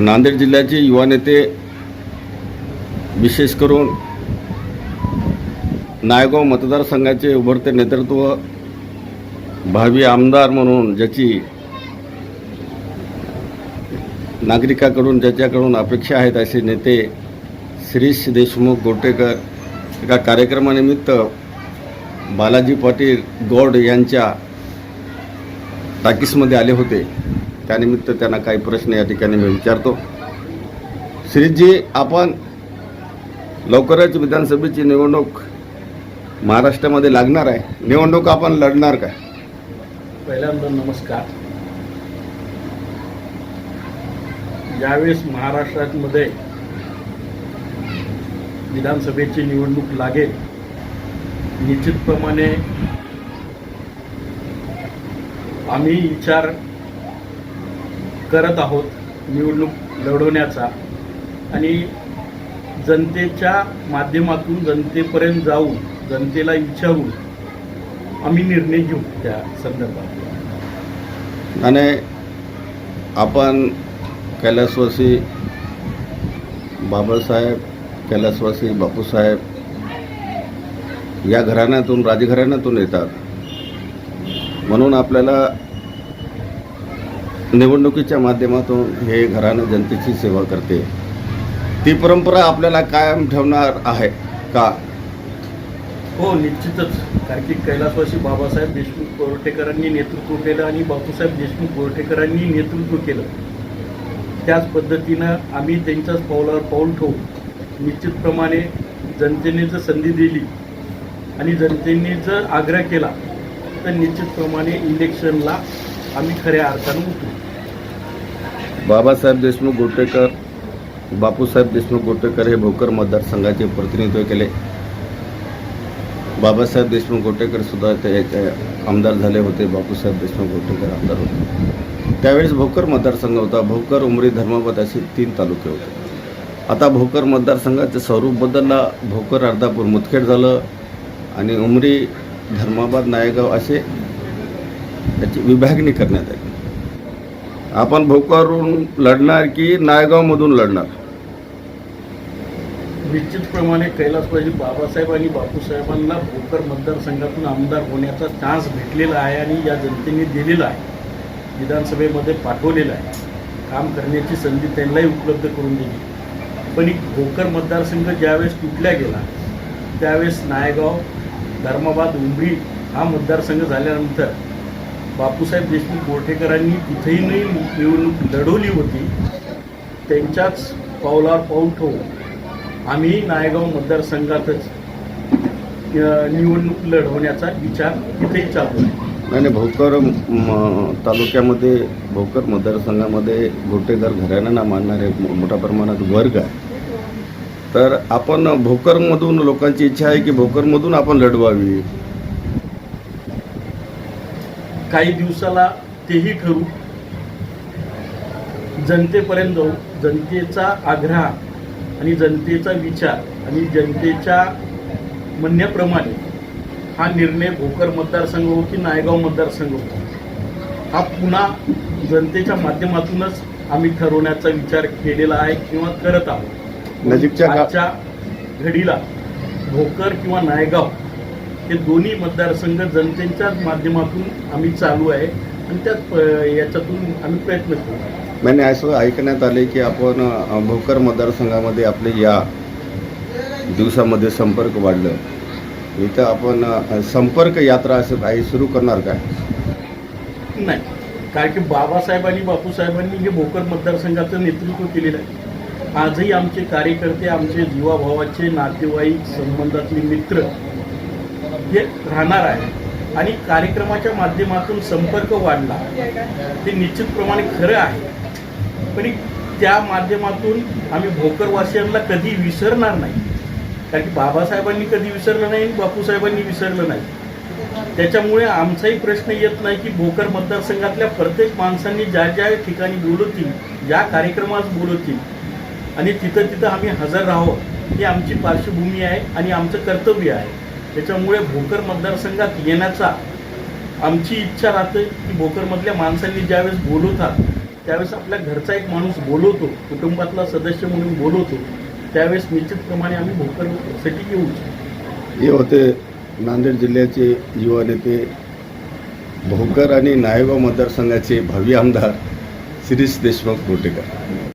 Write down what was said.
नांदेड जिल्ह्याचे युवा नेते विशेष करून नायगाव मतदारसंघाचे उभरते नेतृत्व भावी आमदार म्हणून ज्याची नागरिकाकडून ज्याच्याकडून अपेक्षा आहेत असे नेते श्रीश देशमुख गोटेकर एका कार्यक्रमानिमित्त बालाजी पाटील गौड यांच्या टाकीसमध्ये आले होते. त्यानिमित्त त्यांना काही प्रश्न या ठिकाणी मी विचारतो. श्रीजी आपण लवकरच विधानसभेची निवडणूक महाराष्ट्रामध्ये लागणार आहे. निवडणूक आपण लढणार काय? पहिल्यांदा नमस्कार. ज्यावेळेस महाराष्ट्रामध्ये विधानसभेची निवडणूक लागेल. निश्चितप्रमाणे आम्ही विचार करत आहोत निवडणूक लढवण्याचा. आणि जनतेच्या माध्यमातून जनतेपर्यंत जाऊन जनतेला विचारून आम्ही निर्णय घेऊ त्या संदर्भात आणि आपण कैलासवासी बाबासाहेब कैलासवासी बापूसाहेब या घराण्यातून राजघराण्यातून येतात. म्हणून आपल्याला निवडणुकीच्या माध्यमातून हे घराणं जनतेची सेवा करते. ती परंपरा आपल्याला कायम ठेवणार आहे का? हो निश्चितच. कारण की कैलासवासी बाबासाहेब देशमुख कोरटेकरांनी नेतृत्व केलं आणि बापूसाहेब देशमुख कोरटेकरांनी नेतृत्व केलं. त्याच पद्धतीनं आम्ही त्यांच्याच पावलावर पाऊल ठेवू निश्चितप्रमाणे जनतेने जर संधी दिली आणि जनतेने जर आग्रह केला तर निश्चितप्रमाणे इलेक्शनला आम्ही खऱ्या अर्थानं उतरू. बाबासाहेब देशमुख गोटेकर बापूसाहेब देशमुख गोटेकर हे भोकर मतदारसंघाचे प्रतिनिधित्व केले. बाबासाहेब देशमुख गोटेकर सुद्धा ते आमदार झाले होते. बापूसाहेब देशमुख गोटेकर आमदार होते. त्यावेळेस भोकर मतदारसंघ होता. भोकर उमरी धर्माबाद असे तीन तालुके होते. आता भोकर मतदारसंघाचं स्वरूप बदलला. भोकर अर्धापूर मुदखेड झालं आणि उमरी धर्माबाद नायगाव असे त्याची विभागणी करण्यात आली. आपण भोकरहून लढणार की नायगावमधून लढणार? निश्चितप्रमाणे कैलासवासी बाबासाहेब आणि बापूसाहेबांना भोकर मतदारसंघातून आमदार होण्याचा चान्स भेटलेला आहे आणि या जनतेने दिलेला आहे. विधानसभेमध्ये पाठवलेला आहे. काम करण्याची संधी त्यांनाही उपलब्ध करून दिली. पण एक भोकर मतदारसंघ ज्यावेळेस तुटल्या गेला त्यावेळेस नायगाव धर्माबाद उमरी हा मतदारसंघ झाल्यानंतर बापूसाहेब देशमुख गोरठेकरांनी तिथेही नाही निवडणूक लढवली होती. त्यांच्याच पावलावर पाऊल ठेवून आम्ही नायगाव मतदारसंघातच निवडणूक लढवण्याचा विचार तिथेही चालू आहे. आणि भोकर म, तालुक्यामध्ये भोकर मतदारसंघामध्ये गोटेकर घराण्यांना मानणारे मोठ्या प्रमाणात वर्ग आहे. तर आपण भोकरमधून लोकांची इच्छा आहे की भोकरमधून आपण लढवावी. काही दिवसाला तेही ठरू जनतेपर्यंत जाऊ. जनतेचा आग्रह आणि जनतेचा विचार आणि जनतेच्या म्हणण्याप्रमाणे हा निर्णय भोकर मतदारसंघ हो की नायगाव मतदारसंघ हो हा पुन्हा जनतेच्या माध्यमातूनच आम्ही ठरवण्याचा विचार केलेला आहे किंवा करत आहोत. नजीकच्या आजच्या घडीला भोकर किंवा नायगाव हे दोन्ही मतदारसंघ जनतेच्याच माध्यमातून आम्ही चालू आहे आणि त्यात याच्यातून आम्ही प्रयत्न करू. मैंने असं ऐकण्यात आले की आपण भोकर मतदारसंघामध्ये आपले या दिवसामध्ये संपर्क वाढलं. इथं आपण संपर्क यात्रा असं काही सुरू करणार काय? नाही. कारण की बाबासाहेब आणि बापूसाहेबांनी हे भोकर मतदारसंघाचं नेतृत्व केलेलं आहे. आजही आमचे कार्यकर्ते आमचे जीवाभावाचे नातेवाईक संबंधातले मित्र हे राहणार आहे. आणि कार्यक्रमाच्या माध्यमातून संपर्क वाढला. ते निश्चितप्रमाणे खरं आहे. पण त्या माध्यमातून आम्ही भोकरवासियांना कधी विसरणार नाही. कारण की बाबासाहेबांनी कधी विसरलं नाही आणि बापूसाहेबांनी विसरलं नाही. त्याच्यामुळे आमचाही प्रश्न येत नाही की भोकर मतदारसंघातल्या प्रत्येक माणसांनी ज्या ज्या ठिकाणी बोलवतील ज्या कार्यक्रमात बोलवतील. आणि तिथं तिथं आम्ही हजर राहावं ही आमची पार्श्वभूमी आहे आणि आमचं कर्तव्य आहे. त्याच्यामुळे भोकर मतदारसंघात येण्याचा आमची इच्छा राहते की भोकरमधल्या माणसांनी ज्यावेळेस बोलवतात त्यावेळेस आपल्या घरचा एक माणूस बोलवतो कुटुंबातला सदस्य म्हणून बोलवतो त्यावेळेस निश्चितप्रमाणे आम्ही भोकरसाठी येऊ हे होते नांदेड जिल्ह्याचे युवा नेते भोकर आणि नायगाव मतदारसंघाचे भावी आमदार शिरीष देशमुख गोटेकर.